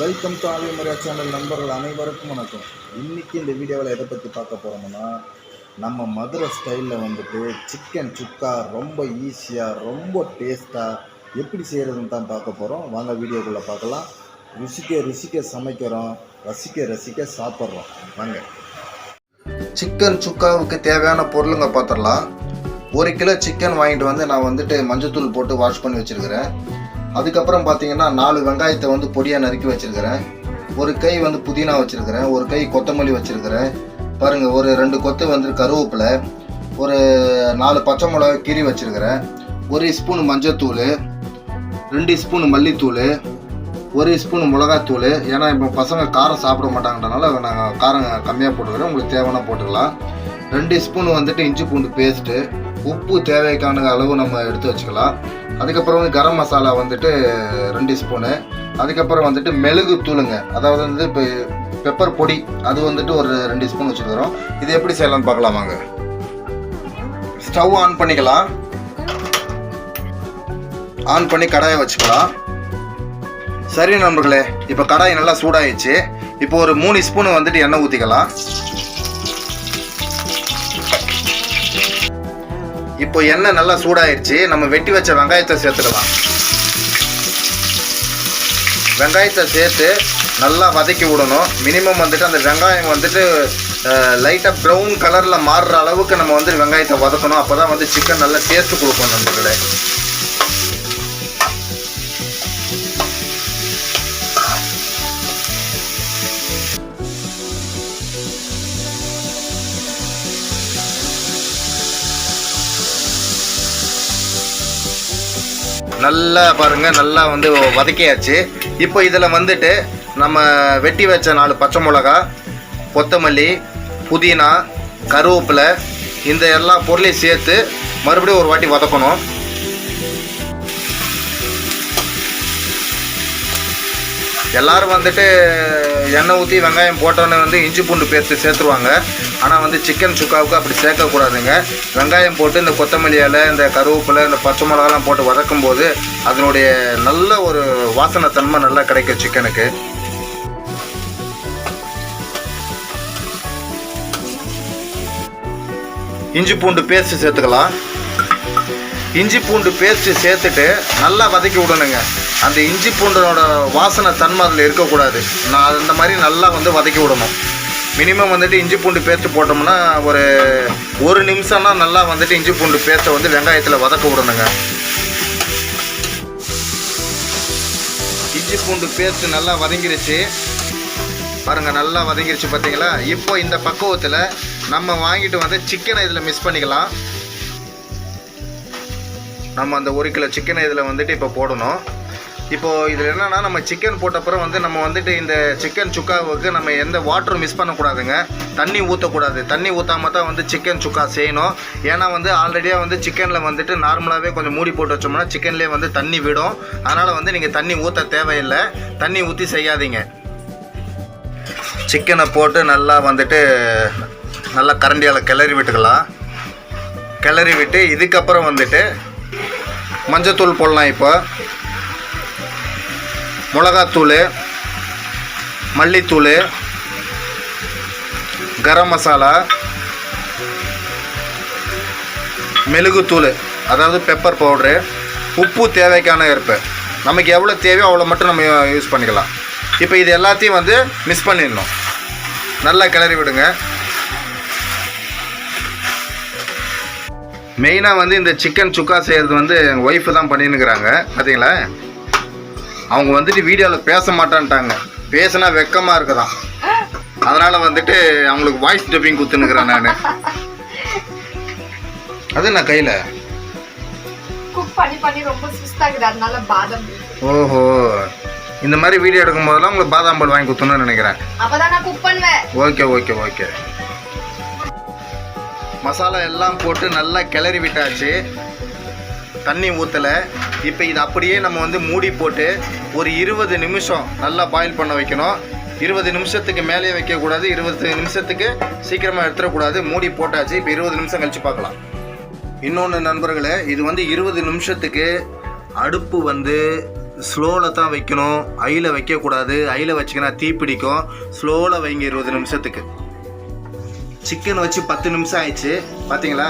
Welcome to ஆலிமரியா channel நண்பர்கள் அனைவருக்கும் வணக்கம். இன்றைக்கி இந்த வீடியோவில் எதை பற்றி பார்க்க போகிறோம்னா நம்ம மதுரை ஸ்டைலில் வந்துட்டு சிக்கன் சுக்கா ரொம்ப ஈஸியாக ரொம்ப டேஸ்ட்டாக எப்படி செய்கிறதுன்னு தான் பார்க்க போகிறோம் வாங்க வீடியோக்குள்ளே பார்க்கலாம். ருசிக்க ருசிக்க சமைக்கிறோம் ரசிக்க ரசிக்க சாப்பிட்றோம். வாங்க. சிக்கன் சுக்காவுக்கு தேவையான பொருளுங்க பார்த்துடலாம் ஒரு கிலோ சிக்கன் வாங்கிட்டு வந்து நான் வந்துட்டு மஞ்சத்தூள் போட்டு வாஷ் பண்ணி வச்சுருக்கிறேன். அதுக்கப்புறம் பார்த்தீங்கன்னா நாலு வெங்காயத்தை வந்து பொடியாக நறுக்கி வச்சுருக்கிறேன். ஒரு கை வந்து புதினா வச்சுருக்கிறேன். ஒரு கை கொத்தமல்லி வச்சுருக்கிறேன். பாருங்கள் ஒரு ரெண்டு கொத்து வந்து கருவேப்பிலை ஒரு நாலு பச்சை மிளகா கீரி வச்சுருக்கிறேன். ஒரு ஸ்பூன் மஞ்சத்தூள் ரெண்டு ஸ்பூன் மல்லித்தூள் ஒரு ஸ்பூன் மிளகாத்தூள். ஏன்னா இப்போ பசங்க காரம் சாப்பிட மாட்டாங்கன்றனால நாங்கள் காரம் கம்மியாக போட்டுக்கிறேன். உங்களுக்கு தேவைன்னா போட்டுக்கலாம். ரெண்டு ஸ்பூன் வந்துட்டு இஞ்சி பூண்டு பேஸ்ட்டு உப்பு தேவைக்கான அளவு நம்ம எடுத்து வச்சுக்கலாம். அதுக்கப்புறம் வந்து கரம் மசாலா வந்துட்டு ரெண்டு ஸ்பூனு. அதுக்கப்புறம் வந்துட்டு மெழுகு தூளுங்க. அதாவது வந்து இப்போ பெப்பர் பொடி அது வந்துட்டு ஒரு ரெண்டு ஸ்பூன் வச்சுருக்கிறோம். இது எப்படி செய்யலாம்னு பார்க்கலாமாங்க ஸ்டவ் ஆன் பண்ணிக்கலாம். ஆன் பண்ணி கடாயை வச்சுக்கலாம். சரி நண்பர்களே இப்போ கடாய் நல்லா சூடாயிடுச்சு. இப்போ ஒரு மூணு ஸ்பூன் வந்துட்டு எண்ணெய் ஊற்றிக்கலாம் இப்போ எண்ணெய் நல்லா சூடாயிருச்சு நம்ம வெட்டி வச்ச வெங்காயத்தை சேர்த்துக்கலாம் வெங்காயத்தை சேர்த்து நல்லா வதக்கி விடணும். மினிமம் வந்துட்டு அந்த வெங்காயம் வந்துட்டு லைட்டாக ப்ரௌன் கலரில் மாறுற அளவுக்கு நம்ம வந்து வெங்காயத்தை வதக்கணும். அப்போ தான் வந்து சிக்கன் நல்லா டேஸ்ட்டு கொடுக்கணும் நம்மளுக்கு. நல்லா பாருங்க நல்லா வந்து வதக்கியாச்சு. இப்போ இதில் வந்துட்டு நம்ம வெட்டி வச்ச நாலு பச்சை மிளகா கொத்தமல்லி புதினா கருவேப்பிலை இந்த எல்லா பொருளையும் சேர்த்து மறுபடியும் ஒரு வாட்டி வதக்கணும். எல்லாரும் வந்துட்டு எண்ணெய் ஊற்றி வெங்காயம் போட்டோன்னே வந்து இஞ்சி பூண்டு பேஸ்ட்டு சேர்த்துருவாங்க. ஆனால் வந்து சிக்கன் சுக்காவுக்கு அப்படி சேர்க்கக்கூடாதுங்க. வெங்காயம் போட்டு இந்த கொத்தமல்லி இலை இந்த கருவேப்பிலை இந்த பச்சை மிளகாலாம் போட்டு வதக்கும் போது அதனுடைய நல்ல ஒரு வாசனை தன்மை நல்லா கிடைக்கும் சிக்கனுக்கு இஞ்சி பூண்டு பேஸ்ட் சேர்த்துக்கலாம். இஞ்சி பூண்டு பேஸ்ட்டு சேர்த்துட்டு நல்லா வதக்கி விடணுங்க. அந்த இஞ்சி பூண்டோட வாசனை தன்மை அதில் இருக்கக்கூடாது. நான் அந்த மாதிரி நல்லா வந்து வதக்கி விடணும். மினிமம் வந்துட்டு இஞ்சி பூண்டு பேஸ்ட்டு போட்டோம்னா ஒரு ஒரு நிமிஷம்னா நல்லா வந்துட்டு இஞ்சி பூண்டு பேஸ்ட்டை வந்து வெங்காயத்தில் வதக்க விடணுங்க. இஞ்சி பூண்டு பேஸ்ட்டு நல்லா வதங்கிருச்சு. பாருங்கள் நல்லா வதங்கிருச்சு பார்த்தீங்களா இப்போ இந்த பக்குவத்தில் நம்ம வாங்கிட்டு வந்து சிக்கனை இதில் மிஸ் பண்ணிக்கலாம். நம்ம அந்த ஒரு கிலோ சிக்கனை இதில் வந்துட்டு இப்போ போடணும். இப்போது இதில் என்னென்னா நம்ம சிக்கன் போட்டப்புறம் வந்து நம்ம வந்துட்டு இந்த சிக்கன் சுக்காவுக்கு நம்ம எந்த வாட்டரும் மிஸ் பண்ணக்கூடாதுங்க. தண்ணி ஊற்றக்கூடாது தண்ணி ஊற்றாம தான் வந்து சிக்கன் சுக்கா செய்யணும். ஏன்னா வந்து ஆல்ரெடியாக வந்து சிக்கனில் வந்துட்டு நார்மலாகவே கொஞ்சம் மூடி போட்டு வச்சோம்னா சிக்கன்லேயே வந்து தண்ணி விடும். அதனால் வந்து நீங்கள் தண்ணி ஊற்ற தேவையில்லை. தண்ணி ஊற்றி செய்யாதீங்க. சிக்கனை போட்டு நல்லா வந்துட்டு நல்லா கரண்டியால் கிளறி விட்டுக்கலாம். கிளறி விட்டு இதுக்கப்புறம் வந்துட்டு மஞ்சத்தூள் போடலாம் இப்போ. மிளகாத்தூள் மல்லித்தூள் கரம் மசாலா மெழுகுத்தூள் அதாவது பெப்பர் பவுட்ரு உப்பு தேவைக்கான இருப்பு. நமக்கு எவ்வளோ தேவையோ அவ்வளோ மட்டும் நம்ம யூஸ் பண்ணிக்கலாம். இப்போ இது எல்லாத்தையும் வந்து மிஸ் பண்ணிடணும். நல்லா கிளறி விடுங்க. மெயினாக வந்து இந்த சிக்கன் சுக்கா செய்கிறது வந்து எங்கள் ஒய்ஃபு தான் பண்ணினுக்கிறாங்க பார்த்தீங்களா அவங்க வந்துட்டு வீடியோவில் பேச மாட்டான்ட்டாங்க பேசினா வெக்கமாக இருக்குதான். அதனால் வந்துட்டு அவங்களுக்கு வாய்ஸ் டப்பிங் குத்துனுக்குறேன் நான். அது நான் கையில்? ஓஹோ. இந்த மாதிரி வீடியோ எடுக்கும் போதெல்லாம் உங்களுக்கு பாதாம் பால் வாங்கி குத்தணும்னு நினைக்கிறேன். Okay okay okay. மசாலா எல்லாம் போட்டு நல்லா கிளறி விட்டாச்சு. தண்ணி ஊற்றலை இப்போ இது அப்படியே நம்ம வந்து மூடி போட்டு ஒரு இருபது நிமிஷம் நல்லா பாயில் பண்ண வைக்கணும். இருபது நிமிஷத்துக்கு மேலே வைக்கக்கூடாது. இருபது நிமிஷத்துக்கு சீக்கிரமாக எடுத்துடக்கூடாது. மூடி போட்டாச்சு. இப்போ இருபது நிமிஷம் கழிச்சு பார்க்கலாம். இன்னொன்று நண்பர்களே இது வந்து இருபது நிமிஷத்துக்கு அடுப்பு வந்து ஸ்லோவில் தான் வைக்கணும். ஐயில் வைக்கக்கூடாது. ஐயில் வச்சிங்கன்னா தீ பிடிக்கும். ஸ்லோவில் வைங்க இருபது நிமிஷத்துக்கு. சிக்கன் வச்சு பத்து நிமிஷம் ஆயிடுச்சு. பார்த்தீங்களா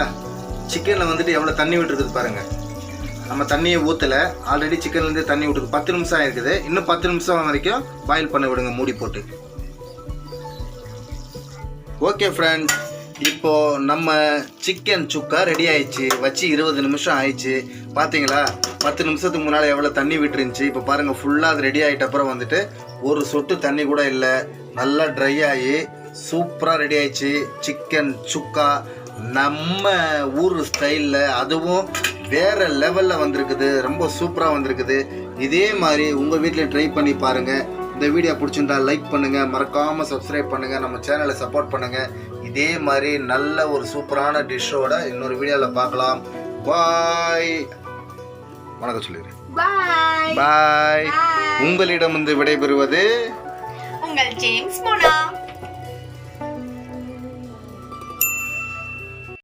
சிக்கனில் வந்துட்டு எவ்வளோ தண்ணி விட்டுருக்குது பாருங்கள் நம்ம தண்ணியை ஊற்றலை ஆல்ரெடி சிக்கன்லேருந்து தண்ணி விட்டுருக்கு பத்து நிமிஷம் ஆயிருக்குது. இன்னும் பத்து நிமிஷம் வரைக்கும் பாயில் பண்ண விடுங்க மூடி போட்டு. ஓகே ஃப்ரெண்ட்ஸ் இப்போது நம்ம சிக்கன் சுக்கா ரெடி ஆயிடுச்சு. வச்சு இருபது நிமிஷம் ஆயிடுச்சு. பார்த்தீங்களா பத்து நிமிஷத்துக்கு முன்னால் எவ்வளோ தண்ணி விட்டுருந்துச்சு? இப்போ பாருங்கள் ஃபுல்லாக அது ரெடி ஆகிட்ட அப்புறம் வந்துட்டு ஒரு சொட்டு தண்ணி கூட இல்லை. நல்லா ட்ரை ஆகி சூப்பராக ரெடி ஆயிடுச்சு. சிக்கன் சுக்கா நம்ம ஊர் ஸ்டைலில் அதுவும் வேற லெவலில் வந்திருக்குது. ரொம்ப சூப்பராக வந்திருக்குது. இதே மாதிரி உங்கள் வீட்டில் ட்ரை பண்ணி பாருங்கள் இந்த வீடியோ பிடிச்சிருந்தா லைக் பண்ணுங்கள் மறக்காமல் சப்ஸ்கிரைப் பண்ணுங்கள் நம்ம சேனலை சப்போர்ட் பண்ணுங்கள் இதே மாதிரி நல்ல ஒரு சூப்பரான டிஷ்ஷோட இன்னொரு வீடியோவில் பார்க்கலாம். பாய் வணக்கம் சொல்லிடுறேன். பாய் பாய். உங்களிடம் வந்து விடைபெறுவது உங்கள் ஜேம்ஸ் மோனா.